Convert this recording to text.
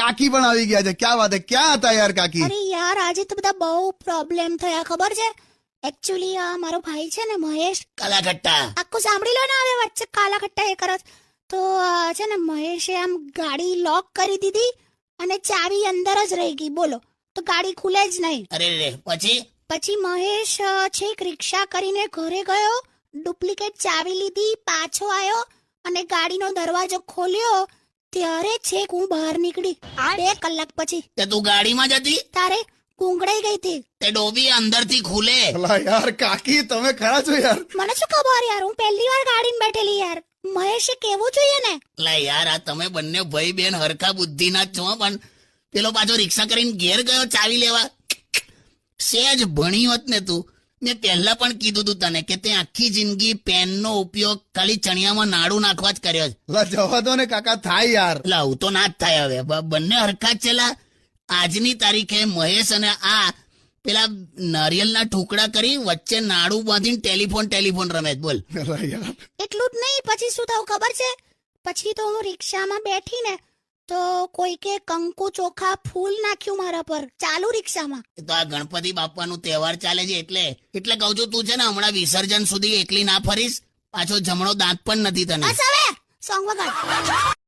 કાકી પણ આવી ગયા છે. ક્યાં વાત હે ક્યાં હતા યાર કાકી? અરે યાર આજે તો બધા બહુ પ્રોબ્લેમ થયા ખબર છે? એકચ્યુઅલી આ મારો ભાઈ છે ને મહેશ. કાલાખટ્ટા. આખું સાંભળી લો ને હવે વચ્ચે કાલાખટ્ટા એ કરો તો છે ને મહેશે આમ ગાડી લોક કરી દીધી અને ચાવી અંદર જ રહી ગઈ. બોલો તો ગાડી ખુલે જ નહીં. અરે રે પછી? પછી મહેશ છેક રિક્ષા કરીને ઘરે ગયો ડુપ્લિકેટ ચાવી લીધી પાછો આવ્યો અને ગાડીનો દરવાજો ખોલ્યો ત્યારે છેક હું બહાર નીકળી. બે કલાક પછી. તે તું ગાડીમાં જતી તારે ગુંગળાઈ ગઈ હતી. તે ડોબી અંદરથી ખુલે. અલા યાર કાકી તમે ખરા છો યાર? મને શું ખબર યાર હું પહેલી વાર ગાડીમાં બેઠેલી યાર. મહેશે કેવું જોઈએ ને લા યાર આ તમે બંને ભાઈ બેન હરખા બુદ્ધિના જ છો પણ પેલો પાછો રિક્ષા કરીને ઘેર ગયો ચાવી લેવા. સેજ ભણી હોત ને તું. મેં પહેલા પણ કીધું તું તને કે તે આખી જિંદગી પેનનો ઉપયોગ ખાલી ચણિયામાં નાડું નાખવા જ કર્યો છે. જવા દો ને કાકા થાય યાર. એટલે આવું તો ના જ થાય હવે. બંને હરખા જ છે લા. આજની તારીખે મહેશ અને આ પેલા નારિયેલના ટુકડા કરી વચ્ચે નાડું બાંધીને ટેલિફોન ટેલિફોન રમે છે, બોલ. એટલું જ નહીં પછી શું થયું ખબર છે? પછી તો હું રિક્ષામાં બેઠી ને તો કોઈકે કંકુ ચોખા ફૂલ નાખ્યું મારા પર. ચાલુ રિક્ષામાં. એ તો આ ગણપતિ બાપાનું તહેવાર ચાલે છે એટલે. એટલે કહું છું તું છે ને હમણાં વિસર્જન સુધી એકલી ના ફરીશ. પાછો જમણો દાંત પણ નથી તને. બસ હવે. સોંગ વગાડ.